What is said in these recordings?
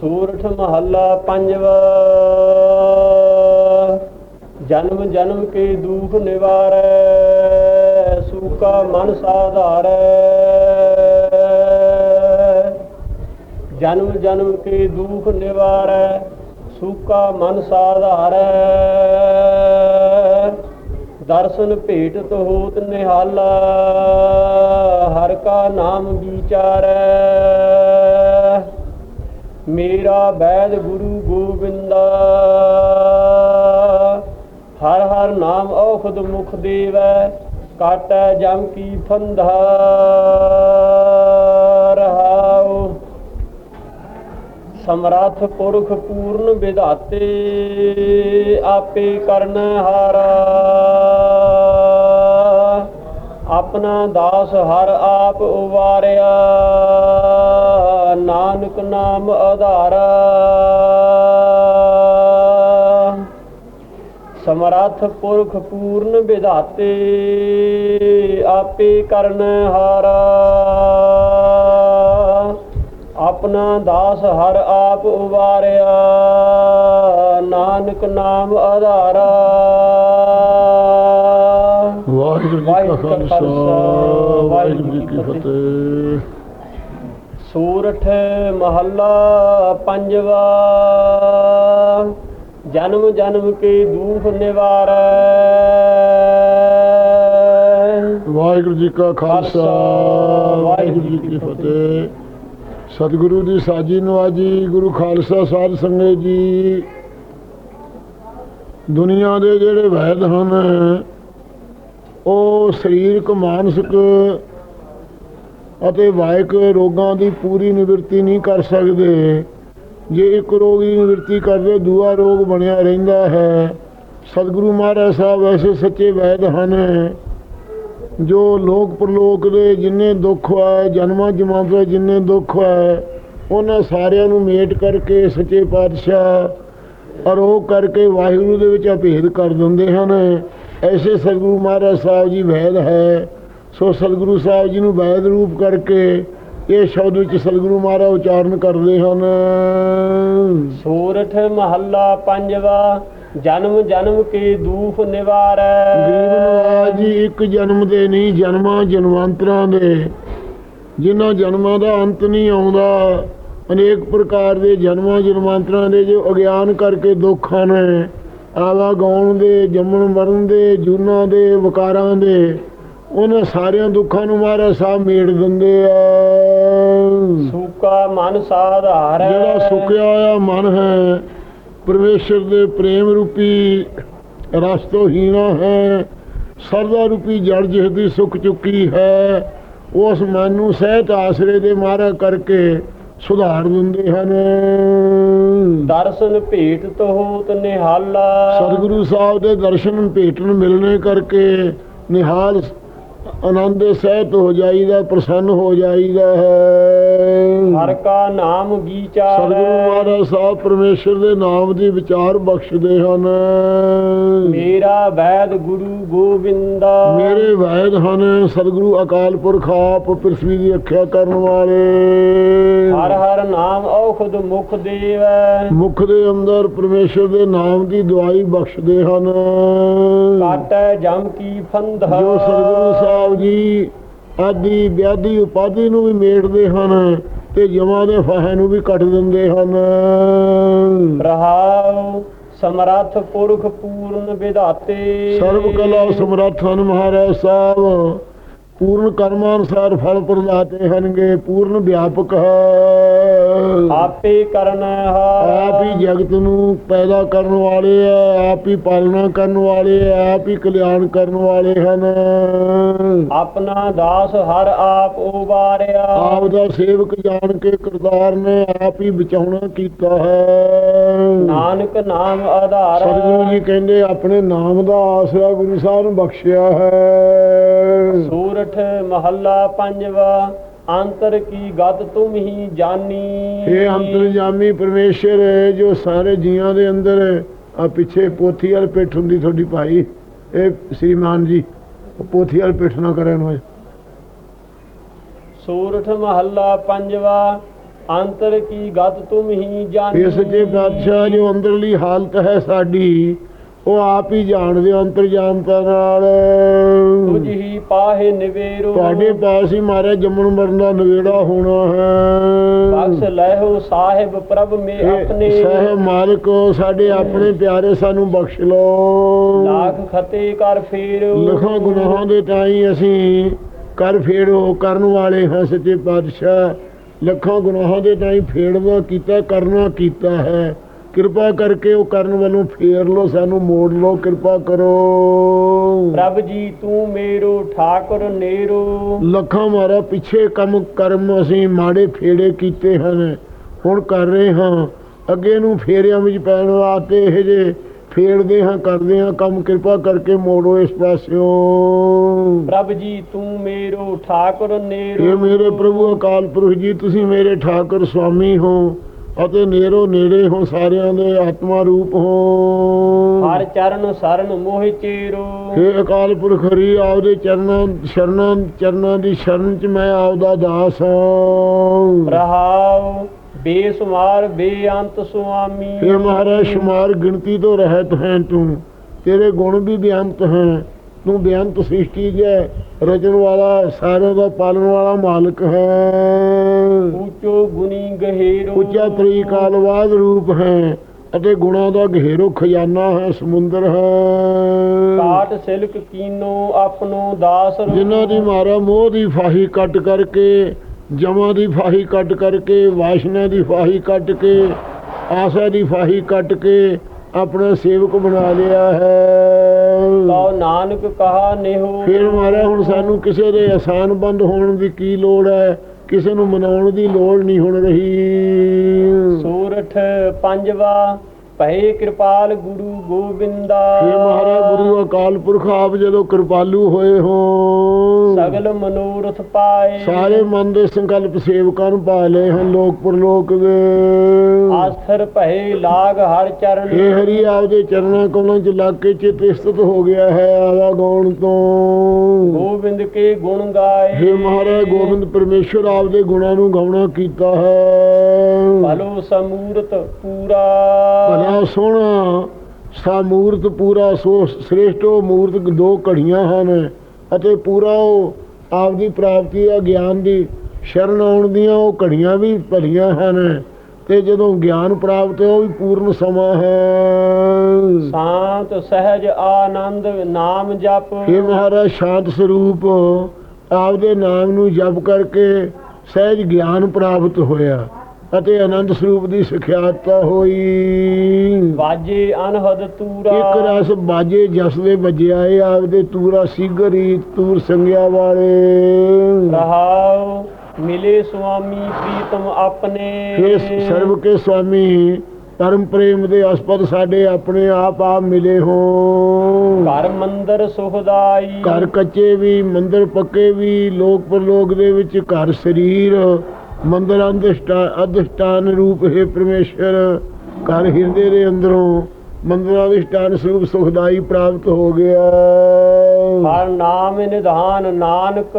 ਸੂਰਠ ਮਹੱਲਾ ਪੰਜਵਾ। ਜਨਮ ਜਨਮ ਕੇ ਦੁਖ ਨਿਵਾਰੈ, ਸੂਕਾ ਮਨ ਸਾਧਾਰੈ। ਜਨਮ ਜਨਮ ਕੇ ਦੁਖ ਨਿਵਾਰੈ, ਸੂਕਾ ਮਨ ਸਾਧਾਰੈ। ਦਰਸ਼ਨ ਭੇਟ ਹੋਤ ਨਿਹਾਲਾ, ਹਰ ਕਾ ਨਾਮ ਵਿਚਾਰੈ। ਮੇਰਾ ਬੈਦ ਗੁਰੂ ਗੋਬਿੰਦਾ। ਹਰ ਹਰ ਨਾਮ ਔਖਦ ਮੁਖ ਦੇਵੈ, ਕਾਟੈ ਜਮ ਕੀ ਫੰਧਾ ਰਹਾਉ ਸਮਰੱਥ ਪੁਰਖ ਪੂਰਨ ਵਿਧਾਤੇ, ਆਪੇ ਕਰਨ ਹਾਰਾ। ਆਪਣਾ ਦਾਸ ਹਰ ਆਪ ਉਵਾਰਿਆ। ਨਾਨਕ ਨਾਮ ਆਧਾਰਾ। ਸਮਰੱਥ ਪੁਰਖ ਪੂਰਨ ਵਿਧਾਤੇ ਆਪੇ ਕਰਨ ਹਾਰਾ। ਆਪਣਾ ਦਾਸ ਹਰ ਆਪ ਉਵਾਰਿਆ ਨਾਨਕ ਨਾਮ ਆਧਾਰਾ। ਵਾਹਿਗੁਰੂ ਜੀ ਕਾ ਖਾਲਸਾ ਵਾਹਿਗੁਰੂ ਜੀ ਕੀ ਫਤਿਹ। ਸੂਰਠ ਮਹੱਲਾ ਪੰਜਵਾ। ਜਨਮ ਜਨਮ ਕੇ ਦੁਖ ਨਿਵਾਰੈ। ਵਾਹਿਗੁਰੂ ਜੀ ਕਾ ਖਾਲਸਾ ਵਾਹਿਗੁਰੂ ਜੀ ਕੀ ਫਤਿਹ। ਸਤਿਗੁਰੂ ਦੀ ਸਾਜੀ ਨਵਾਜੀ ਗੁਰੂ ਖਾਲਸਾ ਸਾਧ ਸੰਗਤ ਜੀ। ਦੁਨੀਆ ਦੇ ਜਿਹੜੇ ਵੈਦ ਹਨ ਉਹ ਸਰੀਰਕ ਮਾਨਸਿਕ ਅਤੇ ਵਾਇਕ ਰੋਗਾਂ ਦੀ ਪੂਰੀ ਨਿਵਰਤੀ ਨਹੀਂ ਕਰ ਸਕਦੇ। ਜੇ ਇੱਕ ਰੋਗ ਦੀ ਨਿਵਰਤੀ ਕਰਦੇ, ਦੂਆ ਰੋਗ ਬਣਿਆ ਰਹਿੰਦਾ ਹੈ। ਸਤਿਗੁਰੂ ਮਹਾਰਾਜ ਸਾਹਿਬ ਐਸੇ ਸੱਚੇ ਵੈਦ ਹਨ, ਜੋ ਲੋਕ ਪ੍ਰਲੋਕ ਦੇ ਜਿੰਨੇ ਦੁੱਖ ਹੈ ਜਨਮਾਂ ਜਮਾਂਤ ਦੇ ਜਿੰਨੇ ਦੁੱਖ ਹੈ ਉਹਨਾਂ ਸਾਰਿਆਂ ਨੂੰ ਮੇਟ ਕਰਕੇ ਸੱਚੇ ਪਾਤਸ਼ਾਹ ਅਰੋਗ ਕਰਕੇ ਵਾਹਿਗੁਰੂ ਦੇ ਵਿੱਚ ਅਭੇਦ ਕਰ ਦਿੰਦੇ ਹਨ। ਐਸੇ ਸਤਿਗੁਰੂ ਮਹਾਰਾਜ ਸਾਹਿਬ ਜੀ ਵੈਦ ਹੈ। ਸੋ ਸਤਿਗੁਰੂ ਸਾਹਿਬ ਜੀ ਨੂੰ ਵੈਦ ਰੂਪ ਕਰਕੇ ਇਹ ਸ਼ਬਦ ਵਿੱਚ ਸਤਿਗੁਰੂ ਮਹਾਰਾਜ ਉਚਾਰਨ ਕਰਦੇ ਹਨ। ਸੂਰਠ ਮਹੱਲਾ ਪੰਜਵਾ ਜਨਮ ਜਨਮ ਕੇ ਦੁਖ ਨਿਵਾਰੈ। ਗਰੀਬ ਨਵਾਜ ਜੀ ਇੱਕ ਜਨਮ ਦੇ ਨਹੀਂ ਜਨਮਾਂ ਜਨਮਾਂਤਰਾਂ ਦੇ। ਜਿਨ੍ਹਾਂ ਜਨਮਾਂ ਦਾ ਅੰਤ ਨਹੀਂ ਆਉਂਦਾ ਅਨੇਕ ਪ੍ਰਕਾਰ ਦੇ ਜਨਮਾਂ ਜਨਮਾਂਤਰਾਂ ਦੇ ਜੋ ਅਗਿਆਨ ਕਰਕੇ ਦੁੱਖ ਹਨ। ਆਵਾ ਗਾਉਣ ਦੇ ਜੰਮਣ ਮਰਨ ਦੇ ਜੂਨਾਂ ਦੇ ਵਿਕਾਰਾਂ ਦੇ। ਉਹਨਾਂ ਸਾਰਿਆਂ ਦੁੱਖਾਂ ਨੂੰ ਮਹਾਰਾਜ ਸਾਹਿਬ ਮੇੜ ਦਿੰਦੇ ਆ। ਸੂਕਾ ਮਨ ਸਾਧਾਰੈ ਜਿਹੜਾ ਸੁੱਕਿਆ ਹੋਇਆ ਮਨ ਹੈ ਪਰਮੇਸ਼ਰ ਦੇ ਪ੍ਰੇਮ ਰੂਪੀ ਰਸ ਤੋਂ ਹੀਣਾ ਹੈ ਸਰਦਾ ਰੂਪੀ ਜੜ ਜਿਸ ਦੀ ਸੁੱਕ ਚੁੱਕੀ ਹੈ ਉਸ ਮਨ ਨੂੰ ਸਹਿਤ ਆਸਰੇ ਦੇ ਮਾਰਾ ਕਰਕੇ ਸੁਧਾਰ ਦਿੰਦੇ ਹਨ। ਦਰਸ਼ਨ ਭੇਟ ਹੋਤ ਨਿਹਾਲਾ। ਸਤਿਗੁਰੂ ਸਾਹਿਬ ਦੇ ਦਰਸ਼ਨ ਭੇਟਣ ਮਿਲਣੇ ਕਰਕੇ ਨਿਹਾਲ ਆਨੰਦ ਸਹਿਤ ਹੋ ਜਾਈਦਾ ਪ੍ਰਸੰਨ ਹੋ ਜਾਈਦਾ ਹੈ। ਹਰ ਕਾ ਨਾਮ ਸਤਿਗੁਰੂ ਵਿਚਾਰੈ ਮਹਾਰਾਜ ਸਾਹਿਬ ਪਰਮੇਸ਼ਰ ਦੇ ਨਾਮ ਦੀ ਵਿਚਾਰ ਬਖਸ਼ਦੇ ਹਨ। ਮੇਰਾ ਵੈਦ ਗੁਰੂ ਗੋਬਿੰਦਾ ਮੇਰੇ ਵੈਦ ਹਨ ਸਤਿਗੁਰੂ ਅਕਾਲ ਪੁਰਖ ਆਪ ਪ੍ਰਿਥਵੀ ਦੀ ਰੱਖਿਆ ਕਰਨ ਵਾਲੇ। ਹਰ ਹਰ ਨਾਮ ਔਖਦ ਮੁਖ ਦੇਵੈ। ਮੁਖ ਦੇ ਅੰਦਰ ਪਰਮੇਸ਼ਰ ਦੇ ਨਾਮ ਦੀ ਦਵਾਈ ਬਖਸ਼ਦੇ ਹਨ। ਕਾਟੈ ਜਮ ਕੀ ਫੰਧਾ। ਜੋ ਸਤਿਗੁਰੂ ਸਾਹਿਬ ਜੀ ਆਦੀ ਵਿਆਦੀ ਉਪਾਧੀ ਨੂੰ ਵੀ ਮੇਟਦੇ ਹਨ ਤੇ ਜਮਾਂ ਦੇ ਫਾਹੇ ਨੂੰ ਵੀ ਕੱਟ ਦਿੰਦੇ ਹਨ। ਰਹਾਉ ਸਮਰੱਥ ਪੁਰਖ ਪੂਰਨ ਵਿਧਾਤੇ। ਸਰਬ ਕਲਾ ਸਮਰੱਥ ਹਨ ਮਹਾਰਾਜ ਸਾਹਿਬ। ਪੂਰਨ ਕਰਮਾਂ ਅਨੁਸਾਰ ਫਲ ਪ੍ਰਦਾਤੇ ਹਨਗੇ ਪੂਰਨ ਵਿਆਪਕ ਹੈ। ਆਪੇ ਕਰਨ ਆਪ ਹੀ ਜਗਤ ਨੂੰ ਪੈਦਾ ਕਰਨ ਵਾਲੇ ਹੈ ਆਪ ਹੀ ਪਾਲਣਾ ਕਰਨ ਵਾਲੇ ਹੈ ਆਪ ਹੀ ਕਲਿਆਣ ਕਰਨ ਵਾਲੇ ਹਨ। ਆਪਣਾ ਦਾਸ ਹਰ ਆਪ ਉਬਾਰਿਆ। ਆਪ ਦਾ ਸੇਵਕ ਜਾਣ ਕੇ ਕਰਤਾਰ ਨੇ ਆਪ ਹੀ ਬਚਾਉਣਾ ਕੀਤਾ ਹੈ। ਨਾਨਕ ਨਾਮ ਆਧਾਰ। ਸਤਿਗੁਰੂ ਜੀ ਕਹਿੰਦੇ ਆਪਣੇ ਨਾਮ ਦਾ ਆਸਰਾ ਗੁਰੂ ਸਾਹਿਬ ਨੂੰ ਬਖਸ਼ਿਆ ਹੈ। ਸੂਰਠ ਮਹੱਲਾ ਪੰਜਵਾ ਅੰਤਰ ਕੀ ਗਤ ਤੁਮ ਹੀ ਜਾਨੀ? ਇਹ ਅੰਤਰਜਾਮੀ ਪਰਮੇਸ਼ਰ ਜੋ ਸਾਰੇ ਜੀਵਾਂ ਦੇ ਅੰਦਰ ਆ ਪਿੱਛੇ ਪੋਥੀ ਵਾਲ ਪਿੱਠ ਹੁੰਦੀ ਤੁਹਾਡੀ ਭਾਈ ਇਹ ਸ੍ਰੀਮਾਨ ਜੀ ਪੋਥੀ ਵਾਲ ਪਿੱਠ ਨਾ ਕਰਨ ਹੋਏ। ਸੂਰਠ ਮਹੱਲਾ ਪੰਜਵਾ ਅੰਤਰ ਕੀ ਗਤ ਤੁਮ ਹੀ ਜਾਣੀ ਇਹ ਸੱਚੇ ਪਾਤਸ਼ਾਹ ਜੋ ਅੰਦਰਲੀ ਹਾਲਤ ਹੈ ਸਾਡੀ ਉਹ ਆਪ ਹੀ ਜਾਣਦੇ ਹੋ ਅੰਤਰਜਾਮਤਾ ਨਾਲ। ਤੁਝ ਹੀ ਪਾਹੇ ਨਿਵੇਰੋ ਤੁਹਾਡੇ ਪਾਸ ਹੀ ਮਾਰੇ ਜੰਮਣ ਮਰਨ ਦਾ ਨਵੇੜਾ ਹੋਣਾ ਬਖਸ਼ ਹੈ ਲੈਹੋ ਸਾਹਿਬ ਪ੍ਰਭ ਮੇ ਆਪਣੇ। ਸਹਿ ਮਾਲਕ ਸਾਡੇ ਆਪਣੇ ਪਿਆਰੇ ਸਾਨੂੰ ਬਖਸ਼ ਲਓ। ਲਾਖ ਖਤੇ ਕਰ ਫੇਰ। ਲਖਾਂ ਗੁਨਾਹਾਂ ਦੇ ਤਾਈ ਅਸੀਂ ਕਰ ਫੇੜੋ ਕਰਨ ਵਾਲੇ ਹਾਂ ਸੱਚੇ ਪਾਤਸ਼ਾਹ। ਲੱਖਾਂ ਗੁਨਾਹਾਂ ਦੇ ਤਾਈ ਫੇੜਨਾ ਕੀਤਾ ਕਰਨਾ ਕੀਤਾ ਹੈ। ਕਿਰਪਾ ਕਰਕੇ ਉਹ ਕਰਨ ਵੱਲੋਂ ਫੇਰ ਲੋ ਸਾਨੂੰ ਮੋੜ ਲੋ ਕਿਰਪਾ ਕਰੋ। ਪ੍ਰਭ ਜੀ ਤੂੰ ਮੇਰੋ ਠਾਕੁਰ ਨੇਰੋ। ਲੱਖਾਂ ਮਾਰਾ ਪਿੱਛੇ ਕੰਮ ਕਰਮ ਅਸੀਂ ਮਾੜੇ ਫੇੜੇ ਕੀਤੇ ਹਨ ਹੁਣ ਕਰ ਰਹੇ ਹਾਂ। ਅੱਗੇ ਨੂੰ ਫੇਰਿਆਂ ਵਿੱਚ ਪੈਣ ਵਾਸਤੇ ਇਹ ਜੇ ਫੇੜਦੇ ਹਾਂ ਕਰਦੇ ਹਾਂ ਕੰਮ ਕਿਰਪਾ ਕਰਕੇ ਮੋੜੋ ਇਸ ਪਾਸਿਓਂ। ਪ੍ਰਭ ਜੀ ਤੂੰ ਮੇਰੋ ਠਾਕੁਰ ਨੇਰੋ। ਇਹ ਮੇਰੇ ਪ੍ਰਭੂ ਅਕਾਲ ਪੁਰਖ ਜੀ ਤੁਸੀਂ ਮੇਰੇ ਠਾਕਰ ਸੁਆਮੀ ਹੋ। ਅਤੇ ਨੇਰੋ ਨੇੜੇ ਹੋ ਸਾਰਿਆਂ ਦੇ ਆਤਮਾ ਰੂਪ ਹੋ ਹਰ ਚਰਨ ਸਰਨ ਮੋਹਿ ਚੇਰੋ। ਇਹ ਅਕਾਲ ਪੁਰਖ ਹਰੀ ਆਪਦੇ ਚਰਨਾਂ ਸ਼ਰਨਾਂ ਚਰਨਾਂ ਦੀ ਸ਼ਰਨ ਚ ਮੈਂ ਆਪਦਾ ਦਾਸ ਹਾਂ। ਰਹਾਉ ਬੇਸੁਮਾਰ ਬੇਅੰਤ ਸੁਆਮੀ। ਇਹ ਮਹਾਰਾਜ ਸ਼ੁਮਾਰ ਗਿਣਤੀ ਤੋਂ ਰਹਿਤ ਹੈ ਤੂੰ। ਤੇਰੇ ਗੁਣ ਵੀ ਬੇਅੰਤ ਹੈ। ਤੂੰ ਬੇਅੰਤ ਸ੍ਰਿਸ਼ਟੀ ਦੇ ਰਚਨ ਵਾਲਾ ਸਾਰਿਆਂ ਦਾ ਪਾਲਣ ਵਾਲਾ ਮਾਲਕ ਹੈ। ਉੱਚੋ ਗੁਨੀ ਗਹਿਰੋ। ਉੱਚਾ ਤਰੀਕਾਲਵਾਦ ਰੂਪ ਹੈ ਅਤੇ ਗੁਣਾਂ ਦਾ ਗਹਿਰੋ ਖਜ਼ਾਨਾ ਹੈ ਸਮੁੰਦਰ ਹੈ। ਕਾਟ ਸਿਲਕ ਕੀਨੋ ਆਪਣੋ ਦਾਸ। ਜਿਨ੍ਹਾਂ ਦੀ ਮਾਰਾ ਮੋਹ ਦੀ ਫਾਹੀ ਕੱਟ ਕਰਕੇ ਜਮਾਂ ਦੀ ਫਾਹੀ ਕੱਟ ਕਰਕੇ ਵਾਸ਼ਨਾ ਦੀ ਫਾਹੀ ਕੱਟ ਕੇ ਆਸਾ ਦੀ ਫਾਹੀ ਕੱਟ ਕੇ ਆਪਣਾ ਸੇਵਕ ਬਣਾ ਲਿਆ ਹੈ। ਕਉ ਨਾਨਕ ਕਹਾ ਨਿਹੋ। ਫਿਰ ਮਾਰਾ ਹੁਣ ਸਾਨੂੰ ਕਿਸੇ ਦੇ ਆਸਾਨ ਬੰਦ ਹੋਣ ਦੀ ਕੀ ਲੋੜ ਹੈ? ਕਿਸੇ ਨੂੰ ਮਨਾਉਣ ਦੀ ਲੋੜ ਨਹੀਂ ਹੁਣ ਰਹੀ। ਸੂਰਠ ਪੰਜਵਾ। ਭਏ ਕਿਰਪਾਲ ਗੁਰੂ ਗੋਬਿੰਦਾ। ਇਹ ਮਹਾਰਾਜ ਗੁਰੂ ਅਕਾਲ ਪੁਰਖ ਆਪ ਜਦੋਂ ਕਿਰਪਾਲੂ ਹੋਏ ਹੋ ਸਗਲ ਮਨੋਰਥ ਪਾਏ। ਸਾਰੇ ਮਨ ਦੇ ਸੰਕਲਪ ਸੇਵਕਾਂ ਨੂੰ ਪਾ ਲਏ ਹਨ ਲੋਕ ਪਰਲੋਕ ਦੇ। ਆਸਥਰ ਭਏ ਲਾਗ ਹਰ ਚਰਨ। ਇਹ ਹਰੀ ਆਪਦੇ ਚਰਨਾਂ ਕੋਲੋਂ ਚ ਲੱਗ ਕੇ ਚਿਤ ਸਥਿਤ ਹੋ ਗਿਆ ਹੈ ਆਵਾ ਗਾਉਣ ਤੋਂ। ਗੋਬਿੰਦ ਕੇ ਗੁਣ ਗਾਏ। हे ਮਹਾਰਾਜ ਗੋਬਿੰਦ ਪਰਮੇਸ਼ਰ ਆਪਦੇ ਗੁਣਾਂ ਨੂੰ ਗਾਉਣਾ ਕੀਤਾ ਹੈ। ਭਲੋ ਸਮੂਰਤ ਪੂਰਾ। ਭਲਾ ਸੋਹਣਾ ਸਾ ਮੂਰਤ ਪੂਰਾ ਸੋ ਸ੍ਰੇਸ਼ਟੋ ਮੂਰਤ ਦੋ ਘੜੀਆਂ ਹਨ ਅਤੇ ਪੂਰਾ ਉਹ ਆਪਦੀ ਪ੍ਰਾਪਤੀ ਆ ਗਿਆਨ ਦੀ ਸ਼ਰਨ ਆਉਣ ਦੀਆਂ ਉਹ ਘੜੀਆਂ ਵੀ ਭਲੀਆਂ ਹਨ ਤੇ ਜਦੋਂ ਗਿਆਨ ਪ੍ਰਾਪਤ ਹੈ ਉਹ ਵੀ ਪੂਰਨ ਸਮਾਂ ਹੈ। ਸ਼ਾਂਤ ਸਹਿਜ ਆਨੰਦ ਨਾਮ ਜਪ। ਇਹ ਮਹਾਰਾਜ ਸ਼ਾਂਤ ਸਰੂਪ ਆਪਦੇ ਨਾਮ ਨੂੰ ਜਪ ਕਰਕੇ ਸਹਿਜ ਗਿਆਨ ਪ੍ਰਾਪਤ ਹੋਇਆ। ਅਤੇ ਆਨੰਦ ਸਰੂਪ ਦੀ ਸਿਖਿਆਤਾ ਹੋਈ। ਵਾਜੇ ਅਨਹਦ ਤੂਰਾ। ਇੱਕ ਰਸ ਬਾਜੇ ਜਸਵੇ ਵੱਜਿਆ ਏ ਆਪਦੇ ਤੂਰਾ ਸਿਗਰੀ ਤੂਰ ਸੰਗਿਆ ਵਾਲੇ। ਰਹਾਉ ਮਿਲੇ ਸੁਆਮੀ ਪ੍ਰੀਤਮ ਆਪਣੇ। ਇਹ ਸਰਬ ਕੇ ਸੁਆਮੀ ਪਰਮ ਪ੍ਰੇਮ ਦੇ ਅਸਪਦ ਸਾਡੇ ਆਪਣੇ ਆਪ ਆਪ ਮਿਲੇ ਹੋ। ਘਰ ਮੰਦਰ ਸੁਖਦਾਈ। ਘਰ ਕੱਚੇ ਵੀ ਮੰਦਰ ਪੱਕੇ ਵੀ ਲੋਕ ਪਰਲੋਕ ਦੇ ਵਿੱਚ ਘਰ ਸਰੀਰ। ਮੰਦਰ ਅੰਧਿਸ਼ਟਾ ਅਧਿਸ਼ਟਾਨ ਰੂਪ ਹੈ ਪਰਮੇਸ਼ਰ। ਘਰ ਹਿਰਦੇ ਦੇ ਅੰਦਰੋਂ ਮੰਦਰਾਂ ਦੇ ਸਟਾਨ ਸਰੂਪ ਸੁਖਦਾਈ ਪ੍ਰਾਪਤ ਹੋ ਗਿਆ। ਹਰ ਨਾਮ ਨਿਧਾਨ ਨਾਨਕ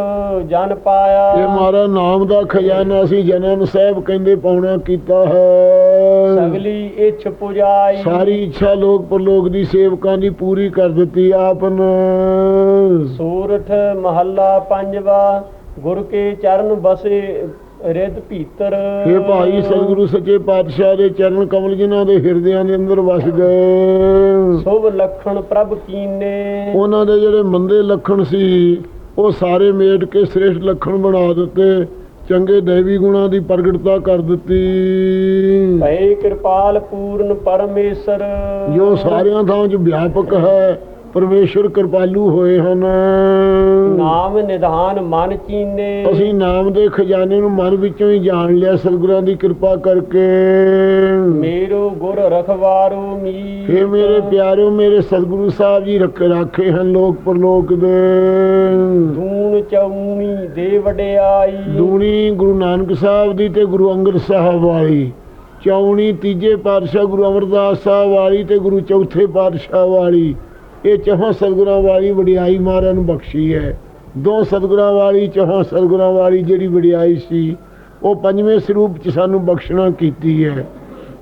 ਜਨ ਪਾਇਆ। ਇਹ ਮਾਰਾ ਨਾਮ ਦਾ ਖਜ਼ਾਨਾ ਸੀ ਜਨਮ ਸਾਹਿਬ ਕਹਿੰਦੇ ਪਾਉਣਾ ਕੀਤਾ ਹੈ। ਸਗਲੀ ਇੱਛ ਪੁਜਾਈ। ਸਾਰੀ ਇੱਛਾ ਲੋਕ ਪਰਲੋਕ ਦੀ ਸੇਵਕਾਂ ਦੀ ਪੂਰੀ ਕਰ ਦਿੱਤੀ ਆਪ ਨੇ ਸੂਰਠ ਮਹੱਲਾ ਪੰਜਵਾ ਗੁਰ ਕੇ ਚਰਨ ਬਸੇ ਰਿਦ ਭੀਤਰ। ਇਹ ਭਾਈ ਸਤਿਗੁਰੂ ਸੱਚੇ ਪਾਤਸ਼ਾਹ ਦੇ ਚਰਨ ਕਮਲ ਜਿਨ੍ਹਾਂ ਦੇ ਹਿਰਦਿਆਂ ਦੇ ਅੰਦਰ ਵਸ ਗਏ। ਸੁਭ ਲਖਣ ਪ੍ਰਭ ਕੀਨੇ। ਉਹਨਾਂ ਦੇ ਜਿਹੜੇ ਮੰਦੇ ਲੱਖਣ ਸੀ ਉਹ ਸਾਰੇ ਮੇਟ ਕੇ ਸ੍ਰੇਸ਼ਟ ਲੱਖਣ ਬਣਾ ਦਿੱਤੇ। ਚੰਗੇ ਦੇਵੀ ਗੁਣਾਂ ਦੀ ਪ੍ਰਗਟਤਾ ਕਰ ਦਿੱਤੀ। ਭਏ ਕਿਰਪਾਲ ਪੂਰਨ ਪਰਮੇਸ਼ਰ। ਜੋ ਸਾਰਿਆਂ ਥਾਂ 'ਚ ਵਿਆਪਕ ਹੈ ਪਰਮੇਸ਼ਰ ਕਿਰਪਾਲੂ ਹੋਏ ਹਨ। ਨਾਮ ਨਿਧਾਨ ਮਨ ਚੀਨੇ। ਅਸੀਂ ਨਾਮ ਦੇ ਖਜ਼ਾਨੇ ਨੂੰ ਮਨ ਵਿੱਚੋਂ ਹੀ ਜਾਣ ਲਿਆ ਸਤਿਗੁਰਾਂ ਦੀ ਕਿਰਪਾ ਕਰਕੇ। ਮੇਰੋ ਗੁਰ ਰਖਵਾਰੋ ਮੀ हे ਮੇਰੇ ਪਿਆਰਿਓ ਮੇਰੇ ਸਤਿਗੁਰੂ ਸਾਹਿਬ ਜੀ ਰੱਖ ਰਾਖੇ ਹਨ ਲੋਕ ਪਰਲੋਕ ਦੇ। ਦੂਣ ਚੌਣੀ ਦੇ ਵਡਿਆਈ। ਦੂਣੀ ਗੁਰੂ ਨਾਨਕ ਸਾਹਿਬ ਦੀ ਤੇ ਗੁਰੂ ਅੰਗਦ ਸਾਹਿਬ ਵਾਲੀ। ਚੌਣੀ ਤੀਜੇ ਪਾਤਸ਼ਾਹ ਗੁਰੂ ਅਮਰਦਾਸ ਸਾਹਿਬ ਵਾਲੀ ਤੇ ਗੁਰੂ ਚੌਥੇ ਪਾਤਸ਼ਾਹ ਵਾਲੀ। ਇਹ ਚੌਹਾਂ ਸਤਿਗੁਰਾਂ ਵਾਲੀ ਵਡਿਆਈ ਮਹਾਰਾਜ ਨੂੰ ਬਖਸ਼ੀ ਹੈ। ਦੋ ਸਤਿਗੁਰਾਂ ਵਾਲੀ, ਚੌਹਾਂ ਸਤਿਗੁਰਾਂ ਵਾਲੀ ਜਿਹੜੀ ਵਡਿਆਈ ਸੀ, ਉਹ ਪੰਜਵੇਂ ਸਰੂਪ ਚ ਸਾਨੂੰ ਬਖਸ਼ਣਾ ਕੀਤੀ ਹੈ।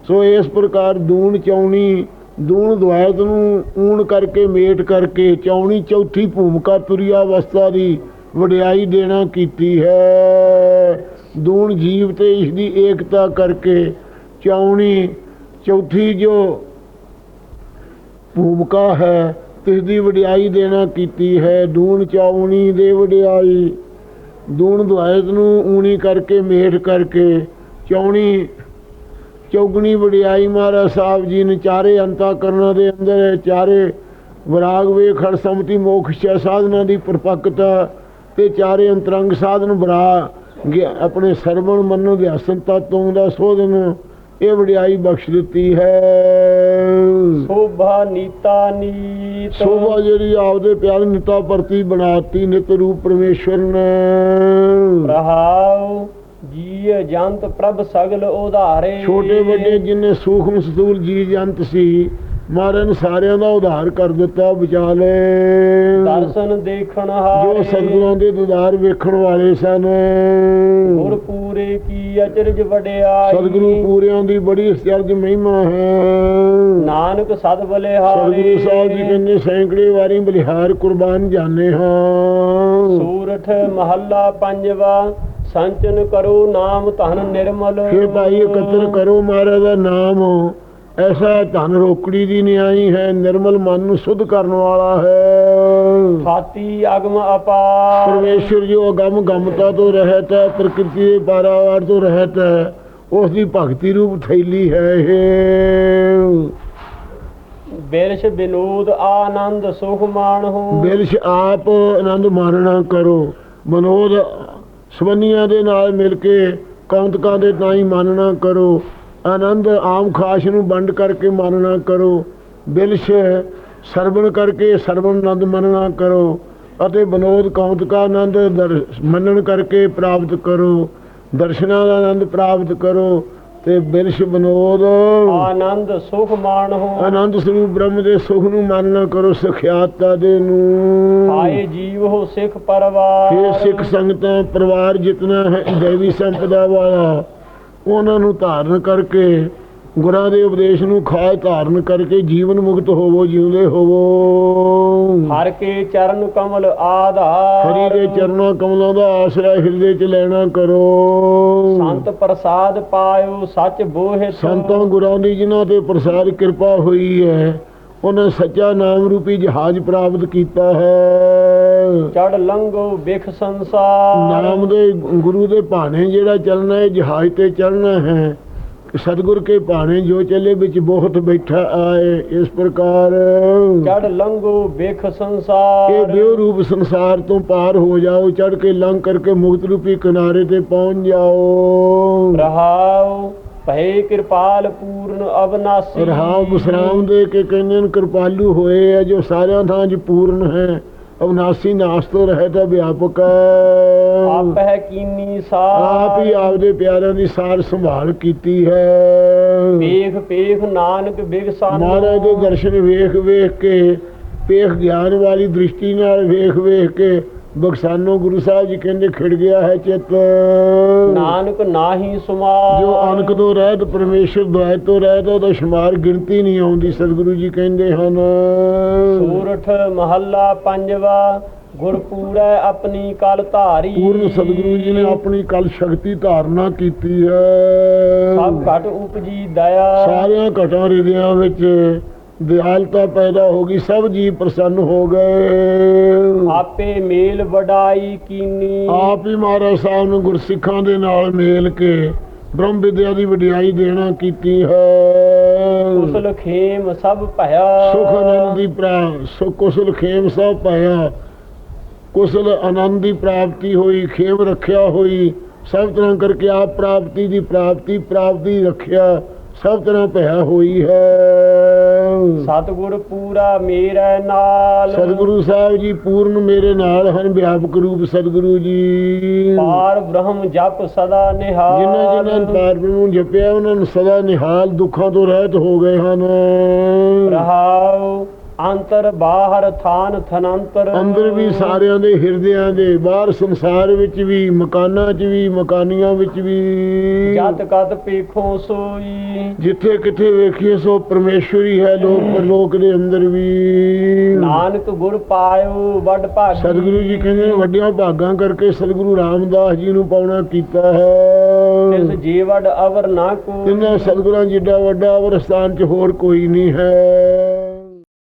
ਸੋ ਇਸ ਪ੍ਰਕਾਰ ਦੂਣ ਚੌਣੀ, ਦੂਣ ਦਵਾਇਤ ਨੂੰ ਊਣ ਕਰਕੇ, ਮੇਟ ਕਰਕੇ, ਚੌਣੀ ਚੌਥੀ ਭੂਮਿਕਾ ਤੁਰਿਆ ਅਵਸਥਾ ਦੀ ਵਡਿਆਈ ਦੇਣਾ ਕੀਤੀ ਹੈ। ਦੂਣ ਜੀਵ ਤੇ ਇਸ ਦੀ ਏਕਤਾ ਕਰਕੇ ਚੌਣੀ ਚੌਥੀ ਜੋ ਭੂਮਿਕਾ ਹੈ ਤਿਸ ਦੀ ਵਡਿਆਈ ਦੇਣਾ ਕੀਤੀ ਹੈ। ਦੂਣ ਚਾਉਣੀ ਦੇ ਵਡਿਆਈ। ਦੂਣ ਦੁਆਇਤ ਨੂੰ ਊਣੀ ਕਰਕੇ ਮੇਠ ਕਰਕੇ ਚੌਣੀ ਚੌਗਣੀ ਵਡਿਆਈ ਮਹਾਰਾਜ ਸਾਹਿਬ ਜੀ ਨੇ ਚਾਰੇ ਅੰਤਾ ਕਰਨਾ ਦੇ ਅੰਦਰ ਚਾਰੇ ਵਿਰਾਗ ਵੇਖ ਹਰ ਸਮਤੀ ਮੋਖ ਛੇ ਸਾਧਨਾ ਦੀ ਪਰਪੱਕਤਾ ਤੇ ਚਾਰੇ ਅੰਤਰੰਗ ਸਾਧਨ ਬਰਾ ਗਿਆ- ਆਪਣੇ ਸਰਵਣ ਮਨ ਅਧਿਆਸਨ ਤਤੋਂ ਦਾ ਸੋਧਨ ਇਹ ਵਡਿਆਈ ਬਖਸ਼ ਦਿੱਤੀ ਹੈ। ਸੋਭਾ ਨੀਤਾ ਨੀਤ। ਸੋਭਾ ਜਿਹੜੀ ਆਪਦੇ ਪਿਆਰ ਨਿਤਾ ਪ੍ਰਤੀ ਬਣਾਤੀ ਨਿਤ ਰੂਪ ਪਰਮੇਸ਼ਵਰ ਨੇ। ਰਹਾਉ ਜੀ ਜੰਤ ਪ੍ਰਭ ਸਗਲ ਉਧਾਰੇ। ਛੋਟੇ ਵੱਡੇ ਜਿੰਨੇ ਸੂਖਮ ਸਤੂਲ ਜੀ ਜੰਤ ਸੀ ਮਹਾਰਾਜ ਨੇ ਸਾਰਿਆਂ ਦਾ ਉਧਾਰ ਕਰ ਦਿੱਤਾ ਬਚਾ ਲੈ ਦਰਸ਼ਨ ਦੇਖਣ ਹਾਰੇ। ਜੋ ਸਤਿਗੁਰਾਂ ਦੇ ਦੁਦਾਰ ਵੇਖਣ ਵਾਲੇ ਸਨ। ਗੁਰ ਪੂਰੇ ਕੀ ਅਚਰਜ ਵਡਿਆਈ। ਸਤਿਗੁਰੂ ਪੂਰਿਆਂ ਦੀ ਬੜੀ ਅਚਰਜ ਮਹਿਮਾ ਹੈ। ਨਾਨਕ ਸਦ ਬਲਿਹਾਰੇ। ਸਤਿਗੁਰੂ ਸਾਹਿਬ ਜੀ ਕਹਿੰਦੇ ਸੈਂਕੜੇ ਵਾਰੀ ਬਲਿਹਾਰ ਕੁਰਬਾਨ ਜਾਣੇ ਹਾਂ। ਸੂਰਠ ਮਹੱਲਾ ਪੰਜਵਾ ਸੰਚਨ ਕਰੋ ਨਾਮ ਧਨ ਨਿਰਮਲ। ਫਿਰ ਭਾਈ ਇਕੱਤਰ ਕਰੋ ਮਹਾਰਾਜ ਦਾ ਨਾਮ। ਐਸਾ ਧਨ ਰੋਕੜੀ ਦੀ ਨਿਆਈ ਹੈ ਨਿਰਮਲ ਮਨ ਨੂੰ ਸੁਧ ਕਰਨ ਵਾਲਾ ਹੈ। ਫਾਤੀ ਅਗਮ ਅਪਾਰ। ਪਰਮੇਸ਼ਰ ਜੋ ਅਗਮ ਗਮਤਾ ਤੋਂ ਰਹਿਤ ਹੈ ਪ੍ਰਕਿਰਤੀ ਦੇ ਪਾਰਾਵਾਰ ਤੋਂ ਰਹਿਤ ਹੈ। ਉਸ ਦੀ ਭਗਤੀ ਰੂਪ ਥੈਲੀ ਹੈ ਇਹ। ਬਿਰਸ਼ ਬਿਨੋਦ ਆਨੰਦ ਸੁਖ ਮਾਣਹੁ। ਬਿਲਸ਼ ਆਪ ਆਨੰਦ ਮਾਰਨਾ ਕਰੋ। ਮਨੋਦ ਸਵੰਨੀਆਂ ਦੇ ਨਾਲ ਮਿਲ ਕੇ ਕੌਂਤਕਾਂ ਦੇ ਤਾਂ ਹੀ ਮੰਨਣਾ ਕਰੋ। ਆਨੰਦ ਆਮ ਖਾਸ ਨੂੰ ਵੰਡ ਕਰਕੇ ਮੰਨਣਾ ਕਰੋ। ਬਿਲਸ਼ ਸਰਵਣ ਕਰਕੇ ਸਰਵਣ ਆਨੰਦ ਮੰਨਣਾ ਕਰੋ ਅਤੇ ਬਨੋਦ ਕੌਂਤਕਾ ਆਨੰਦ ਦਰ- ਮੰਨਣ ਕਰਕੇ ਪ੍ਰਾਪਤ ਕਰੋ। ਦਰਸ਼ਨਾਂ ਦਾ ਆਨੰਦ ਪ੍ਰਾਪਤ ਕਰੋ ਤੇ ਬਿਲਸ਼ ਬਨੋਦ ਆਨੰਦ ਸੁਖ ਮਾਣਹੁ ਆਨੰਦ ਸਰੂਪ ਬ੍ਰਹਮ ਦੇ ਸੁਖ ਨੂੰ ਮੰਨਣਾ ਕਰੋ ਸਖਿਆਤਾ ਦੇ ਨੂੰ। ਆਏ ਜੀਵ ਹੋ ਸਿੱਖ ਪਰਵਾਰ। ਇਹ ਸਿੱਖ ਸੰਗਤਾਂ ਪਰਿਵਾਰ ਜਿਤਨਾ ਹੈ ਦੇਵੀ ਸੰਪਦਾ ਵਾਲਾ। ਉਹਨਾਂ ਨੂੰ ਧਾਰਨ ਕਰਕੇ ਗੁਰਾਂ ਦੇ ਉਪਦੇਸ਼ ਨੂੰ ਖਾਏ ਧਾਰਨ ਕਰਕੇ ਜੀਵਨ ਮੁਕਤ ਹੋਵੋ ਜਿਉਂਦੇ ਹੋਵੋ। ਹਰ ਕੇ ਚਰਨ ਕਮਲ ਆਧਾਰ। ਹਰੀ ਦੇ ਚਰਨਾਂ ਕਮਲਾਂ ਦਾ ਆਸਰਾ ਹਿਰਦੇ ਚ ਲੈਣਾ ਕਰੋ। ਸੰਤ ਪ੍ਰਸਾਦ ਪਾਇਓ ਸੱਚ ਬੋਹਿ ਸੰਤਾਂ ਗੁਰਾਂ ਦੀ ਜਿਨ੍ਹਾਂ ਤੇ ਪ੍ਰਸਾਦ ਕਿਰਪਾ ਹੋਈ ਹੈ ਉਹਨਾਂ ਸੱਚਾ ਨਾਮ ਰੂਪੀ ਜਹਾਜ਼ ਪ੍ਰਾਪਤ ਕੀਤਾ ਹੈ। ਚੜ ਲੰਘੋ ਬਿਖ ਸੰਸਾਰ। ਨਾਮ ਦੇ ਗੁਰੂ ਦੇ ਭਾਣੇ ਜਿਹੜਾ ਚੱਲਣਾ ਹੈ ਜਹਾਜ਼ ਤੇ ਚੜਨਾ ਹੈ। ਸਤਿਗੁਰ ਕੇ ਭਾਣੇ ਜੋ ਚੱਲੇ ਵਿੱਚ ਬਹੁਤ ਬੈਠਾ ਆਏ ਇਸ ਪ੍ਰਕਾਰ। ਚੜ ਲੰਘੋ ਬਿਖ ਸੰਸਾਰ। ਇਹ ਬਿਉ ਰੂਪ ਸੰਸਾਰ ਤੋਂ ਪਾਰ ਹੋ ਜਾਓ ਚੜ ਕੇ ਲੰਘ ਕਰਕੇ ਮੁਕਤ ਰੂਪੀ ਕਿਨਾਰੇ ਤੇ ਪਹੁੰਚ ਜਾਓ। ਰਹਾਉ ਭਏ ਕਿਰਪਾਲ ਪੂਰਨ ਅਬਨਾਸੀ ਰਹਾਉ ਗੁਸਰਾਮ ਦੇ ਕੇ ਕਹਿੰਦੇ ਨੇ ਕਿਰਪਾਲੂ ਹੋਏ ਆ ਜੋ ਸਾਰਿਆਂ ਥਾਂ 'ਚ ਪੂਰਨ ਹੈ। ਅਵਨਾਸੀ ਨਾਸ ਤੋਂ ਰਹਿਤ ਹੈ ਵਿਆਪਕ ਹੈ। ਆਪ ਹੈ ਕੀਨੀ ਸਾਰ। ਆਪ ਹੀ ਆਪਦੇ ਪਿਆਰਿਆਂ ਦੀ ਸਾਰ ਸੰਭਾਲ ਕੀਤੀ ਹੈ। ਵੇਖ ਪੇਖ ਨਾਨਕ ਬਿਗਸਾਨ। ਮਹਾਰਾਜ ਦੇ ਦਰਸ਼ਨ ਵੇਖ ਵੇਖ ਕੇ ਪੇਖ ਗਿਆਨ ਵਾਲੀ ਦ੍ਰਿਸ਼ਟੀ ਨਾਲ ਵੇਖ ਵੇਖ ਕੇ ਬਖਸ਼ਾਨੋ ਗੁਰੂ ਸਾਹਿਬ ਜੀ ਕਹਿੰਦੇ ਖਿੜ ਗਿਆ ਹੈ ਚਿੱਤ। ਨਾਨਕ ਨਾਹੀ ਸੁਮਾਰ ਜੋ ਅਨਕ ਤੋਂ ਰਹਿਤ ਪਰਮੇਸ਼ਰ ਦੁਆਇ ਤੋਂ ਰਹਿਤ ਉਹਦਾ ਸ਼ੁਮਾਰ ਗਿਣਤੀ ਨਹੀਂ ਆਉਂਦੀ ਸਤਿਗੁਰੂ ਜੀ ਕਹਿੰਦੇ ਹਨ। ਸੂਰਠ ਮਹੱਲਾ ਪੰਜਵਾ ਗੁਰਪੂਰੈ ਆਪਣੀ ਕਲ ਧਾਰੀ। ਪੂਰਨ ਸਤਿਗੁਰੂ ਜੀ ਨੇ ਆਪਣੀ ਕਲ ਸ਼ਕਤੀ ਧਾਰਨਾ ਕੀਤੀ ਹੈ। ਸਭ ਘਟ ਉਪਜੀ ਦਇਆ। ਸਾਰਿਆਂ ਘਟਾਂ ਰਿਦਿਆਂ ਵਿੱਚ ਦਿਆਲਤਾ ਪੈਦਾ ਹੋ ਗਈ ਸਭ ਜੀ ਪ੍ਰਸੰਨ ਹੋ ਗਏ। ਆਪੇ ਮੇਲ ਵਡਾਈ ਕੀਨੀ। ਆਪ ਹੀ ਮਹਾਰਾਜ ਸਾਹਿਬ ਨੂੰ ਗੁਰਸਿੱਖਾਂ ਦੇ ਨਾਲ ਮੇਲ ਕੇ ਬ੍ਰਹਮ ਵਿਦਿਆ ਦੀ ਵਡਿਆਈ ਦੇਣਾ ਕੀਤੀ ਹੈ। ਕੁਸਲ ਖੇਮ ਸਭ ਭਇਆ। ਸੁਖ ਆਨੰਦ ਦੀ ਪ੍ਰਾਪ ਸੁਖ ਕੁਸਲ ਖੇਮ ਸਭ ਪਾਇਆ ਕੁਸਲ ਆਨੰਦ ਦੀ ਪ੍ਰਾਪਤੀ ਹੋਈ ਖੇਮ ਰੱਖਿਆ ਹੋਈ। ਸਭ ਤਰ੍ਹਾਂ ਕਰਕੇ ਆਪ ਪ੍ਰਾਪਤੀ ਦੀ ਪ੍ਰਾਪਤੀ ਪ੍ਰਾਪਤੀ ਰੱਖਿਆ। ਸਭ ਤਰ੍ਹਾਂ ਭਇਆ ਹੋਈ ਹੈ। ਸਤਿਗੁਰ ਪੂਰਾ ਮੇਰੇ ਨਾਲ। ਸਤਿਗੁਰੂ ਸਾਹਿਬ ਜੀ ਪੂਰਨ ਮੇਰੇ ਨਾਲ ਹਨ ਵਿਆਪਕ ਰੂਪ ਸਤਿਗੁਰੂ ਜੀ। ਪਾਰ ਬ੍ਰਹਮ ਜਪ ਸਦਾ ਨਿਹਾਲ। ਜਿਨ੍ਹਾਂ ਜਿਨ੍ਹਾਂ ਪਾਰ ਬ੍ਰਹਮ ਜਪਿਆ ਉਹਨਾਂ ਨੂੰ ਸਦਾ ਨਿਹਾਲ ਦੁੱਖਾਂ ਤੋਂ ਰਹਿਤ ਹੋ ਗਏ ਹਨ। ਰਹਾਉ ਅੰਤਰ ਬਾਹਰ ਥਾਨ ਥਨੰਤਰ। ਅੰਦਰ ਵੀ ਸਾਰਿਆਂ ਦੇ ਹਿਰਦਿਆਂ ਦੇ ਬਾਹਰ ਸੰਸਾਰ ਵਿੱਚ ਵੀ ਮਕਾਨਾਂ 'ਚ ਵੀ ਮਕਾਨੀਆਂ ਵਿੱਚ ਵੀ। ਜਤ ਕਤ ਪੀਖੋ ਸੋਈ। ਜਿੱਥੇ ਕਿਥੇ ਵੇਖੀਏ ਸੋ ਪਰਮੇਸ਼ਵਰ ਹੀ ਲੋਕ ਪਰਲੋਕ ਦੇ ਅੰਦਰ ਵੀ। ਨਾਨਕ ਗੁਰ ਪਾਇਓ ਵੱਡ ਭਾਗੀ। ਸਤਿਗੁਰੂ ਜੀ ਕਹਿੰਦੇ ਵੱਡੀਆਂ ਭਾਗਾਂ ਕਰਕੇ ਸਤਿਗੁਰੂ ਰਾਮਦਾਸ ਜੀ ਨੂੰ ਪਾਉਣਾ ਕੀਤਾ ਹੈ। ਜੀਵੜ ਅਵਰ ਨਾ ਕੋ। ਇਹਨਾਂ ਸਤਿਗੁਰਾਂ ਜਿੱਡਾ ਵੱਡਾ ਅਵਰ ਸਥਾਨ 'ਚ ਹੋਰ ਕੋਈ ਨਹੀਂ ਹੈ।